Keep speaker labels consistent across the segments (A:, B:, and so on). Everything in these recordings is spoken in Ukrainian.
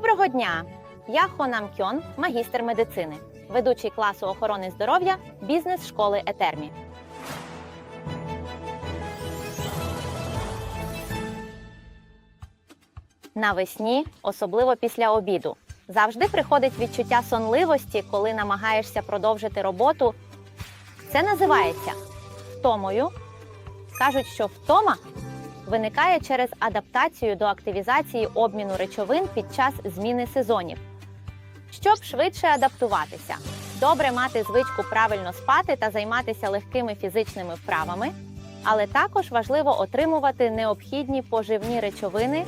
A: Доброго дня! Я Хонам Кьон, магістр медицини, ведучий класу охорони здоров'я бізнес школи Етермі. Навесні, особливо після обіду, завжди приходить відчуття сонливості, коли намагаєшся продовжити роботу. Це називається втомою. Кажуть, що втома виникає через адаптацію до активізації обміну речовин під час зміни сезонів. Щоб швидше адаптуватися, добре мати звичку правильно спати та займатися легкими фізичними вправами, але також важливо отримувати необхідні поживні речовини.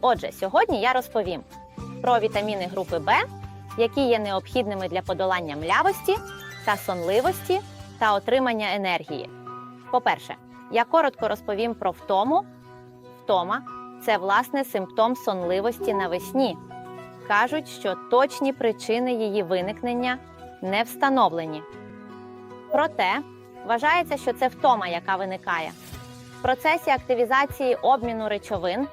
A: Отже, сьогодні я розповім про вітаміни групи В, які є необхідними для подолання млявості та сонливості та отримання енергії. По-перше, я коротко розповім про втому. Втома це власне симптом сонливості навесні. Кажуть, що точні причини її виникнення не встановлені. Проте вважається, що це втома, яка виникає. В процесі активізації обміну речовин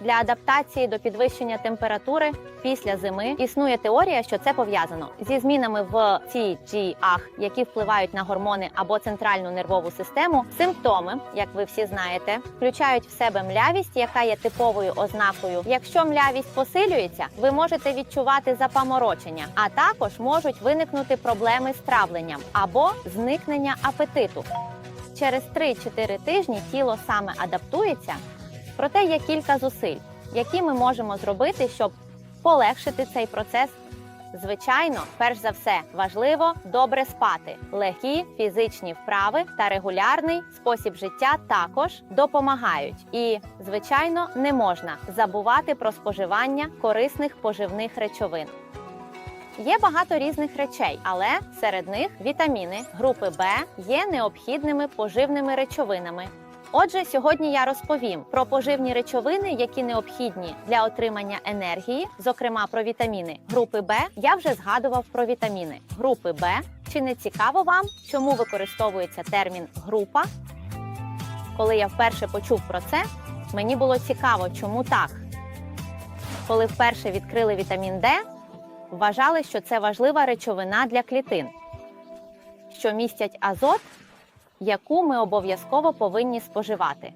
A: для адаптації до підвищення температури після зими існує теорія, що це пов'язано зі змінами в TGA, які впливають на гормони або центральну нервову систему. Симптоми, як ви всі знаєте, включають в себе млявість, яка є типовою ознакою. Якщо млявість посилюється, ви можете відчувати запаморочення, а також можуть виникнути проблеми з травленням або зникнення апетиту. Через 3-4 тижні тіло саме адаптується. Проте є кілька зусиль, які ми можемо зробити, щоб полегшити цей процес. Звичайно, перш за все, важливо добре спати. Легкі фізичні вправи та регулярний спосіб життя також допомагають. І, звичайно, не можна забувати про споживання корисних поживних речовин. Є багато різних речей, але серед них вітаміни групи Б є необхідними поживними речовинами. Отже, сьогодні я розповім про поживні речовини, які необхідні для отримання енергії, зокрема про вітаміни групи Б. Я вже згадував про вітаміни групи Б. Чи не цікаво вам, чому використовується термін група? Коли я вперше почув про це, мені було цікаво, чому так. Коли вперше відкрили вітамін Д, вважали, що це важлива речовина для клітин, що містять азот яку ми обов'язково повинні споживати.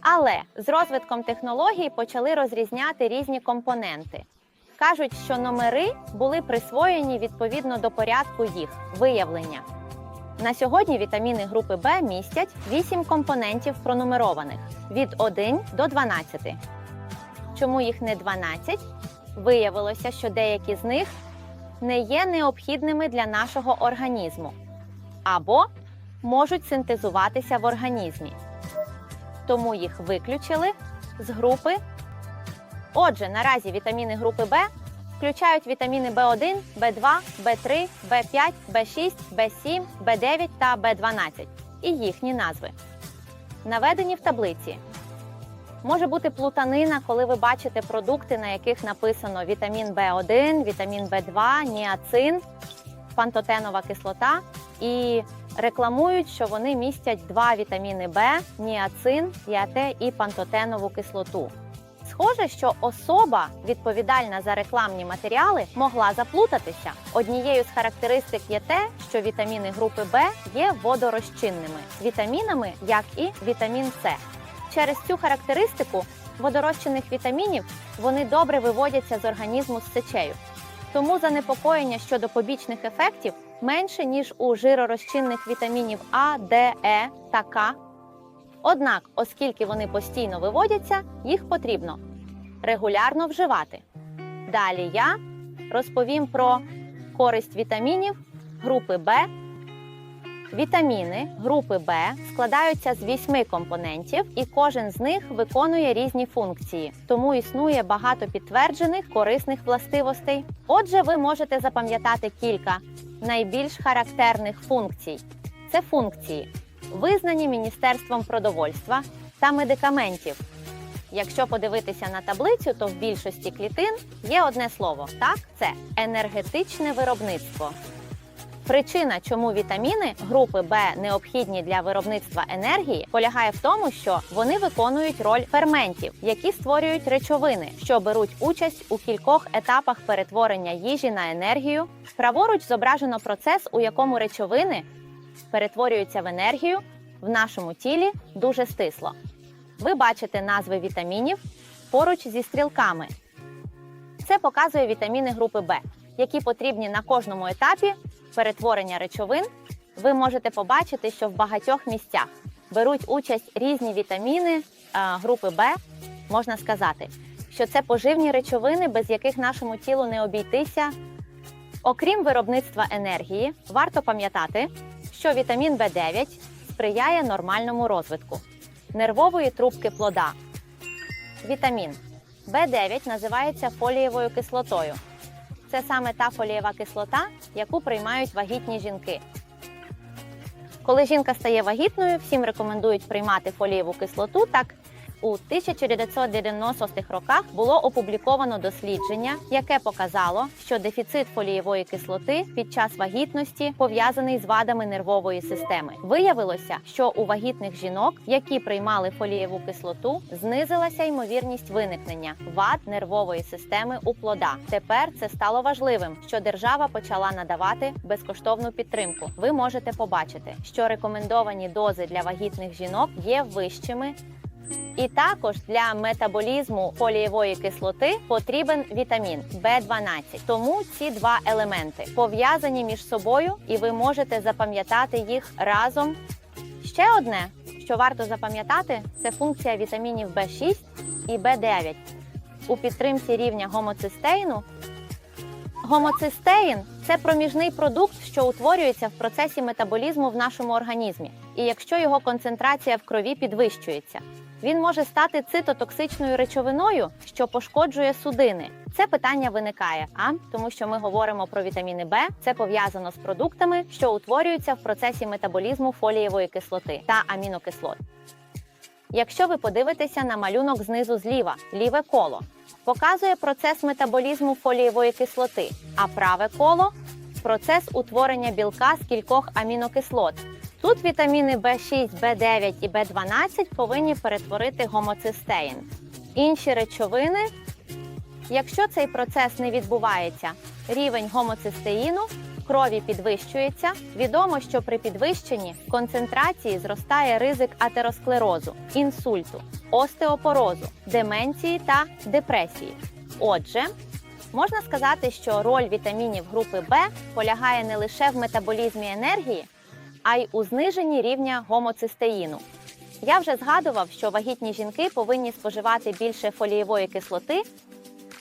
A: Але з розвитком технологій почали розрізняти різні компоненти. Кажуть, що номери були присвоєні відповідно до порядку їх виявлення. На сьогодні вітаміни групи Б містять 8 компонентів пронумерованих від 1 до 12. Чому їх не 12? Виявилося, що деякі з них не є необхідними для нашого організму або можуть синтезуватися в організмі. Тому їх виключили з групи. Отже, наразі вітаміни групи Б включають вітаміни В1, В2, В3, В5, В6, В7, В9 та В12 і їхні назви. Наведені в таблиці. Може бути плутанина, коли ви бачите продукти, на яких написано вітамін В1, вітамін В2, ніацин, пантотенова кислота і рекламують, що вони містять два вітаміни Б, ніацин, ЯТ і пантотенову кислоту. Схоже, що особа, відповідальна за рекламні матеріали, могла заплутатися. Однією з характеристик є те, що вітаміни групи Б є водорозчинними вітамінами, як і вітамін С. Через цю характеристику водорозчинних вітамінів вони добре виводяться з організму з сечею. Тому занепокоєння щодо побічних ефектів менше, ніж у жиророзчинних вітамінів А, Д, Е та К. Однак, оскільки вони постійно виводяться, їх потрібно регулярно вживати. Далі я розповім про користь вітамінів групи Б. Вітаміни групи Б складаються з вісьми компонентів, і кожен з них виконує різні функції, тому існує багато підтверджених корисних властивостей. Отже, ви можете запам'ятати кілька найбільш характерних функцій. Це функції, визнані Міністерством продовольства та медикаментів. Якщо подивитися на таблицю, то в більшості клітин є одне слово так це енергетичне виробництво. Причина, чому вітаміни групи Б необхідні для виробництва енергії, полягає в тому, що вони виконують роль ферментів, які створюють речовини, що беруть участь у кількох етапах перетворення їжі на енергію. Праворуч зображено процес, у якому речовини перетворюються в енергію в нашому тілі дуже стисло. Ви бачите назви вітамінів поруч зі стрілками. Це показує вітаміни групи Б, які потрібні на кожному етапі перетворення речовин. Ви можете побачити, що в багатьох місцях беруть участь різні вітаміни е, групи Б. Можна сказати, що це поживні речовини, без яких нашому тілу не обійтися. Окрім виробництва енергії, варто пам'ятати, що вітамін В9 сприяє нормальному розвитку нервової трубки плода. Вітамін В9 називається фолієвою кислотою. Це саме та фолієва кислота, яку приймають вагітні жінки. Коли жінка стає вагітною, всім рекомендують приймати фолієву кислоту. Так у 1990-х роках було опубліковано дослідження, яке показало, що дефіцит фолієвої кислоти під час вагітності пов'язаний з вадами нервової системи. Виявилося, що у вагітних жінок, які приймали фолієву кислоту, знизилася ймовірність виникнення вад нервової системи у плода. Тепер це стало важливим, що держава почала надавати безкоштовну підтримку. Ви можете побачити, що рекомендовані дози для вагітних жінок є вищими. І також для метаболізму фолієвої кислоти потрібен вітамін В12. Тому ці два елементи пов'язані між собою, і ви можете запам'ятати їх разом. Ще одне, що варто запам'ятати, це функція вітамінів В6 і В9 у підтримці рівня гомоцистеїну. Гомоцистеїн це проміжний продукт, що утворюється в процесі метаболізму в нашому організмі. І якщо його концентрація в крові підвищується, він може стати цитотоксичною речовиною, що пошкоджує судини. Це питання виникає, а тому, що ми говоримо про вітаміни Б, це пов'язано з продуктами, що утворюються в процесі метаболізму фолієвої кислоти та амінокислот. Якщо ви подивитеся на малюнок знизу зліва, ліве коло показує процес метаболізму фолієвої кислоти, а праве коло процес утворення білка з кількох амінокислот. Тут вітаміни В6, В9 і В12 повинні перетворити гомоцистеїн. Інші речовини, якщо цей процес не відбувається, рівень гомоцистеїну в крові підвищується. Відомо, що при підвищенні концентрації зростає ризик атеросклерозу, інсульту, остеопорозу, деменції та депресії. Отже, можна сказати, що роль вітамінів групи Б полягає не лише в метаболізмі енергії, а й у зниженні рівня гомоцистеїну. Я вже згадував, що вагітні жінки повинні споживати більше фолієвої кислоти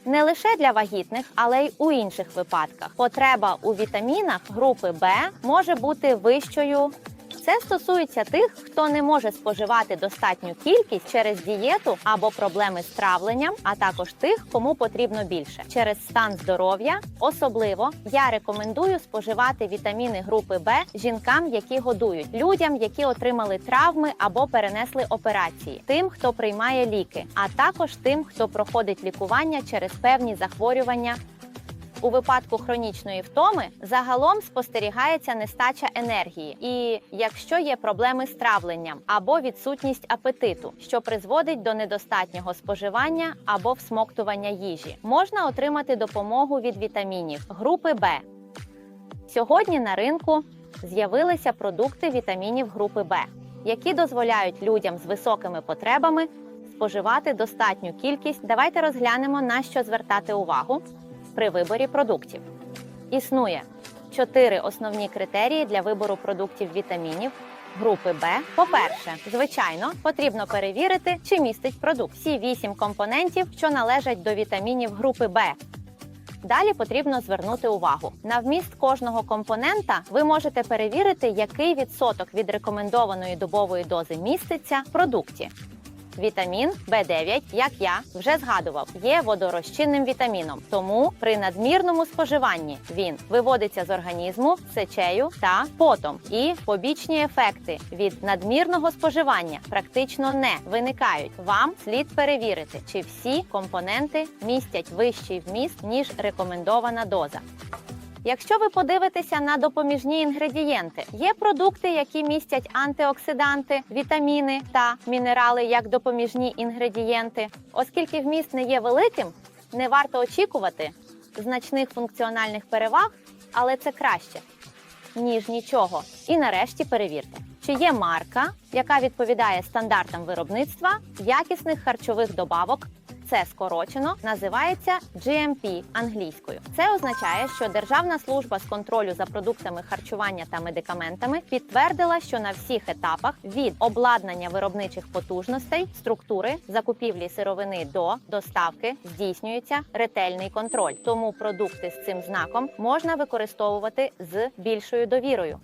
A: не лише для вагітних, але й у інших випадках. Потреба у вітамінах групи Б може бути вищою. Це стосується тих, хто не може споживати достатню кількість через дієту або проблеми з травленням, а також тих, кому потрібно більше. Через стан здоров'я особливо я рекомендую споживати вітаміни групи Б жінкам, які годують, людям, які отримали травми або перенесли операції, тим, хто приймає ліки, а також тим, хто проходить лікування через певні захворювання. У випадку хронічної втоми загалом спостерігається нестача енергії, і якщо є проблеми з травленням або відсутність апетиту, що призводить до недостатнього споживання або всмоктування їжі, можна отримати допомогу від вітамінів групи Б. Сьогодні на ринку з'явилися продукти вітамінів групи Б, які дозволяють людям з високими потребами споживати достатню кількість. Давайте розглянемо на що звертати увагу при виборі продуктів. Існує чотири основні критерії для вибору продуктів вітамінів групи Б. По-перше, звичайно, потрібно перевірити, чи містить продукт всі вісім компонентів, що належать до вітамінів групи Б. Далі потрібно звернути увагу на вміст кожного компонента. Ви можете перевірити, який відсоток від рекомендованої добової дози міститься в продукті. Вітамін В9, як я вже згадував, є водорозчинним вітаміном. Тому при надмірному споживанні він виводиться з організму сечею та потом. І побічні ефекти від надмірного споживання практично не виникають. Вам слід перевірити, чи всі компоненти містять вищий вміст ніж рекомендована доза. Якщо ви подивитеся на допоміжні інгредієнти, є продукти, які містять антиоксиданти, вітаміни та мінерали як допоміжні інгредієнти. Оскільки вміст не є великим, не варто очікувати значних функціональних переваг, але це краще ніж нічого. І нарешті перевірте, чи є марка, яка відповідає стандартам виробництва якісних харчових добавок. Це скорочено називається GMP англійською. Це означає, що Державна служба з контролю за продуктами харчування та медикаментами підтвердила, що на всіх етапах від обладнання виробничих потужностей, структури, закупівлі сировини до доставки здійснюється ретельний контроль. Тому продукти з цим знаком можна використовувати з більшою довірою.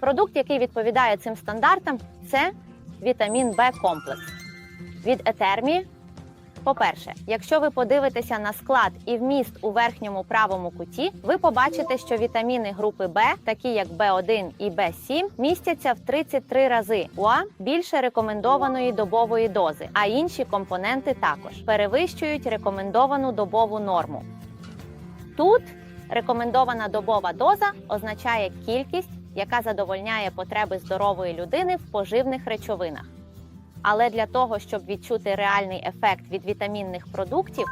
A: Продукт, який відповідає цим стандартам, це вітамін Б комплекс від етермі. По-перше, якщо ви подивитеся на склад і вміст у верхньому правому куті, ви побачите, що вітаміни групи Б, такі як В1 і В7, містяться в 33 рази УА більше рекомендованої добової дози, а інші компоненти також перевищують рекомендовану добову норму. Тут рекомендована добова доза означає кількість, яка задовольняє потреби здорової людини в поживних речовинах. Але для того, щоб відчути реальний ефект від вітамінних продуктів,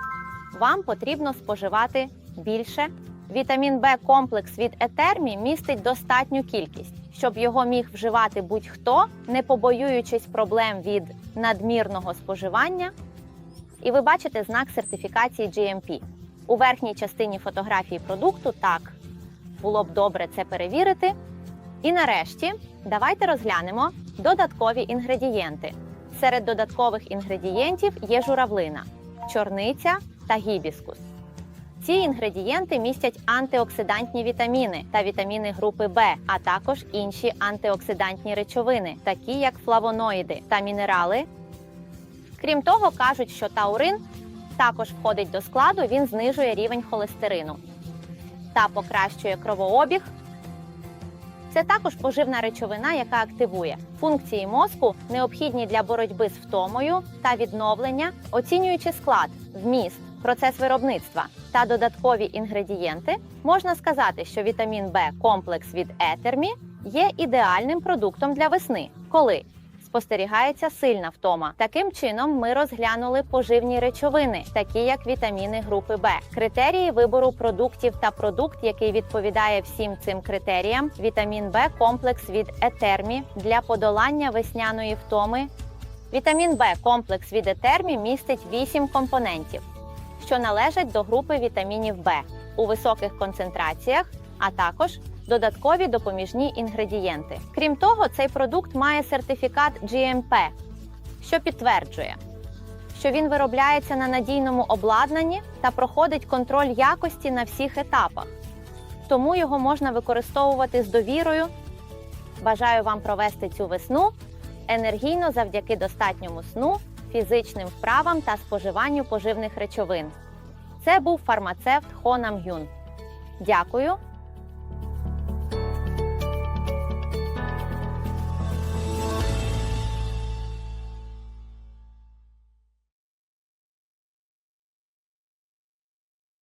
A: вам потрібно споживати більше. Вітамін Б комплекс від етермі містить достатню кількість, щоб його міг вживати будь-хто, не побоюючись проблем від надмірного споживання. І ви бачите знак сертифікації GMP. У верхній частині фотографії продукту так було б добре це перевірити. І нарешті давайте розглянемо додаткові інгредієнти. Серед додаткових інгредієнтів є журавлина, чорниця та гібіскус. Ці інгредієнти містять антиоксидантні вітаміни та вітаміни групи Б, а також інші антиоксидантні речовини, такі як флавоноїди та мінерали. Крім того, кажуть, що таурин також входить до складу, він знижує рівень холестерину та покращує кровообіг. Це також поживна речовина, яка активує. Функції мозку, необхідні для боротьби з втомою та відновлення, оцінюючи склад, вміст, процес виробництва та додаткові інгредієнти, можна сказати, що вітамін Б комплекс від етермі є ідеальним продуктом для весни, коли спостерігається сильна втома. Таким чином, ми розглянули поживні речовини, такі як вітаміни групи Б. Критерії вибору продуктів та продукт, який відповідає всім цим критеріям. Вітамін Б комплекс від етермі для подолання весняної втоми. Вітамін Б комплекс від етермі містить 8 компонентів, що належать до групи вітамінів Б у високих концентраціях, а також додаткові допоміжні інгредієнти. Крім того, цей продукт має сертифікат GMP, що підтверджує, що він виробляється на надійному обладнанні та проходить контроль якості на всіх етапах. Тому його можна використовувати з довірою. Бажаю вам провести цю весну енергійно завдяки достатньому сну, фізичним вправам та споживанню поживних речовин. Це був фармацевт Хо Нам Гюн. Дякую